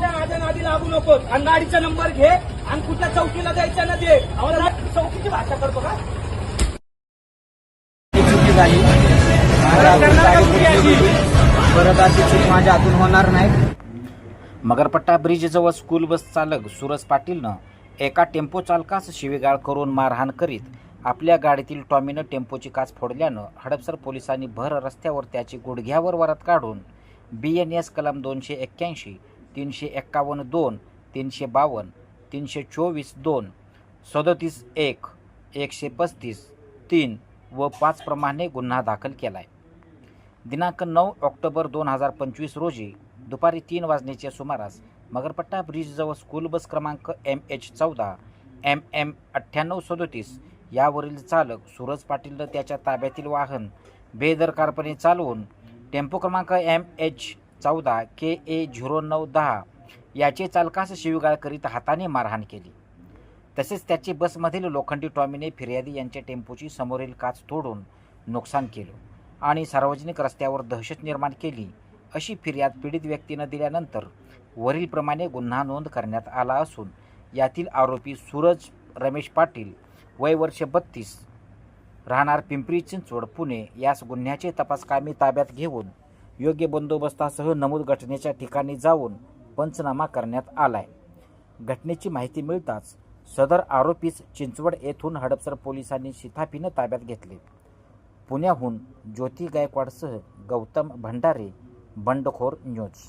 आणि गाडीचा नंबर घे आणि कुठल्या चौकीला द्यायचा ना दे आम्हाला चौकीची भाषा करतो का चुकी झाली माझ्या परत अशी चूक माझ्या हातून होणार नाही मगरपट्टा ब्रिजजवळ स्कूल बस चालक सुरज पाटीलनं एका टेम्पो चालकास शिवीगाळ करून मारहाण करीत आपल्या गाडीतील टॉमीनं टेम्पोची काच फोडल्यानं हडपसर पोलिसांनी भर रस्त्यावर त्याची गुडघ्यावर वरात काढून बी एन एस कलम दोनशे एक्क्याऐंशी तीनशे एक्कावन्न दोन तीनशे बावन्न तीनशे चोवीस दोन सदोतीस एक एकशे पस्तीस तीन व पाचप्रमाणे गुन्हा दाखल केला आहे दिनांक नऊ ऑक्टोबर दोन हजार पंचवीस रोजी दुपारी तीन वाजण्याच्या सुमारास मगरपट्टा ब्रिजजवळ स्कूल बस क्रमांक एम एच चौदा एम एम अठ्ठ्याण्णव सदोतीस यावरील चालक सूरज पाटीलनं त्याच्या ताब्यातील वाहन बेदरकारपणे चालवून टेम्पो क्रमांक एम एच चौदा के ए झिरो नऊ दहा याचे चालकास शिवीगाळ करीत हाताने मारहाण केली. तसेच त्याची बसमधील लोखंडी टॉमीने फिर्यादी यांच्या टेम्पोची समोरील काच तोडून नुकसान केलं आणि सार्वजनिक रस्त्यावर दहशत निर्माण केली अशी फिर्याद पीडित व्यक्तीनं दिल्यानंतर वरीलप्रमाणे गुन्हा नोंद करण्यात आला असून यातील आरोपी सूरज रमेश पाटील वय वर्ष बत्तीस राहणार पिंपरी चिंचवड पुणे यास गुन्ह्याचे तपासकामी ताब्यात घेऊन योग्य बंदोबस्तासह नमूद घटनेच्या ठिकाणी जाऊन पंचनामा करण्यात आलाय. घटनेची माहिती मिळताच सदर आरोपीस चिंचवड येथून हडपसर पोलिसांनी शिथापीनं ताब्यात घेतले. पुण्याहून ज्योती गायकवाडसह गौतम भंडारे बंडखोर न्यूज.